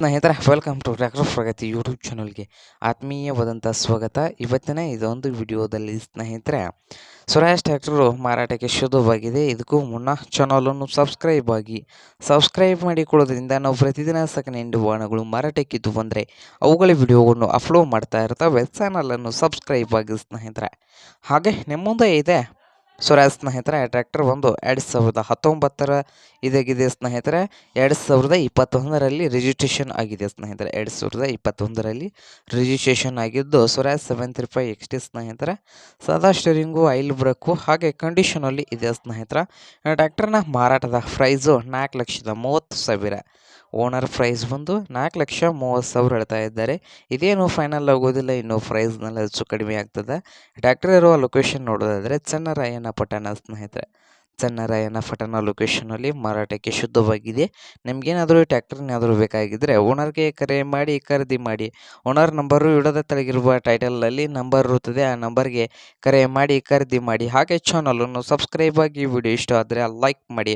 ಸ್ನೇಹಿತರೆ welcome to tractor Pragati YouTube ಚಾನಲ್ಗೆ ಆತ್ಮೀಯವಾದಂಥ ಸ್ವಾಗತ. ಇವತ್ತಿನ ಇದೊಂದು ವಿಡಿಯೋದಲ್ಲಿ ಸ್ನೇಹಿತರೆ ಸ್ವರಾಜ್ ಟ್ರ್ಯಾಕ್ಟರು ಮಾರಾಟಕ್ಕೆ ಶುದ್ಧವಾಗಿದೆ. ಇದಕ್ಕೂ ಮುನ್ನ ಚಾನಲನ್ನು ಸಬ್ಸ್ಕ್ರೈಬ್ ಆಗಿ ಸಬ್ಸ್ಕ್ರೈಬ್ ಮಾಡಿಕೊಳ್ಳೋದ್ರಿಂದ ನಾವು ಪ್ರತಿದಿನ ಸೆಕೆಂಡ್ ವಾಹನಗಳು ಮಾರಾಟಕ್ಕಿದ್ದು ಬಂದರೆ ಅವುಗಳ ವಿಡಿಯೋಗಳನ್ನು ಅಪ್ಲೋಡ್ ಮಾಡ್ತಾ ಇರ್ತವೆ. ಚಾನಲನ್ನು ಸಬ್ಸ್ಕ್ರೈಬ್ ಆಗಿ ಸ್ನೇಹಿತರೆ. ಹಾಗೆ ನಿಮ್ಮ ಮುಂದೆ ಇದೆ ಸ್ವರಾಜ್ ಸ್ನೇಹಿತರೆ, ಟ್ರ್ಯಾಕ್ಟರ್ ಒಂದು ಎರಡು ಸಾವಿರದ ಹತ್ತೊಂಬತ್ತರ ಇದಾಗಿದೆ ಸ್ನೇಹಿತರೆ. ಎರಡು ಸಾವಿರದ ಇಪ್ಪತ್ತೊಂದರಲ್ಲಿ ರಿಜಿಸ್ಟ್ರೇಷನ್ ಆಗಿದೆ ಸ್ನೇಹಿತರೆ. ಎರಡು ಸಾವಿರದ ಇಪ್ಪತ್ತೊಂದರಲ್ಲಿ ರಿಜಿಸ್ಟ್ರೇಷನ್ ಆಗಿದ್ದು Swaraj seven three five X T ಸ್ನೇಹಿತರೆ. ಸದಾ ಸ್ಟೇರಿಂಗು ಆಯಿಲ್ ಬ್ರೇಕು ಹಾಗೆ ಕಂಡೀಷನಲ್ಲಿ ಇದೆ ಸ್ನೇಹಿತರೆ. ಟ್ರ್ಯಾಕ್ಟರ್ನ ಮಾರಾಟದ ಪ್ರೈಸು ನಾಲ್ಕು ಲಕ್ಷದ ಮೂವತ್ತು ಸಾವಿರ. ಓನರ್ ಪ್ರೈಸ್ ಬಂದು ನಾಲ್ಕು ಲಕ್ಷ ಮೂವತ್ತು ಸಾವಿರ ಹೇಳ್ತಾ ಇದ್ದಾರೆ. ಇದೇನು ಫೈನಲ್ ಆಗೋದಿಲ್ಲ, ಇನ್ನು ಪ್ರೈಸ್ನೆಲ್ಲ ಹೆಚ್ಚು ಕಡಿಮೆ ಆಗ್ತದೆ. ಡಾಕ್ಟರ್ ಇರುವ ಲೊಕೇಶನ್ ನೋಡೋದಾದರೆ ಚನ್ನರಾಯನ ಪಟ್ಟಣ ಸ್ನೇಹಿತರೆ. ಚನ್ನರಾಯನ ಪಟ್ಟಣ ಲೊಕೇಶನಲ್ಲಿ ಮಾರಾಟಕ್ಕೆ ಶುದ್ಧವಾಗಿದೆ. ನಿಮ್ಗೇನಾದರೂ ಟ್ಯಾಕ್ಟರ್ನಾದರೂ ಬೇಕಾಗಿದ್ದರೆ ಓನರ್ಗೆ ಕರೆ ಮಾಡಿ, ಖರೀದಿ ಮಾಡಿ. ಓನರ್ ನಂಬರು ಇಡದ ತೆಳಗಿರುವ ಟೈಟಲಲ್ಲಿ ನಂಬರ್ ಇರುತ್ತದೆ. ಆ ನಂಬರ್ಗೆ ಕರೆ ಮಾಡಿ, ಖರೀದಿ ಮಾಡಿ. ಹಾಗೆ ಚಾನಲನ್ನು ಸಬ್ಸ್ಕ್ರೈಬ್ ಆಗಿ ವಿಡಿಯೋ ಇಷ್ಟ ಆದರೆ ಲೈಕ್ ಮಾಡಿ.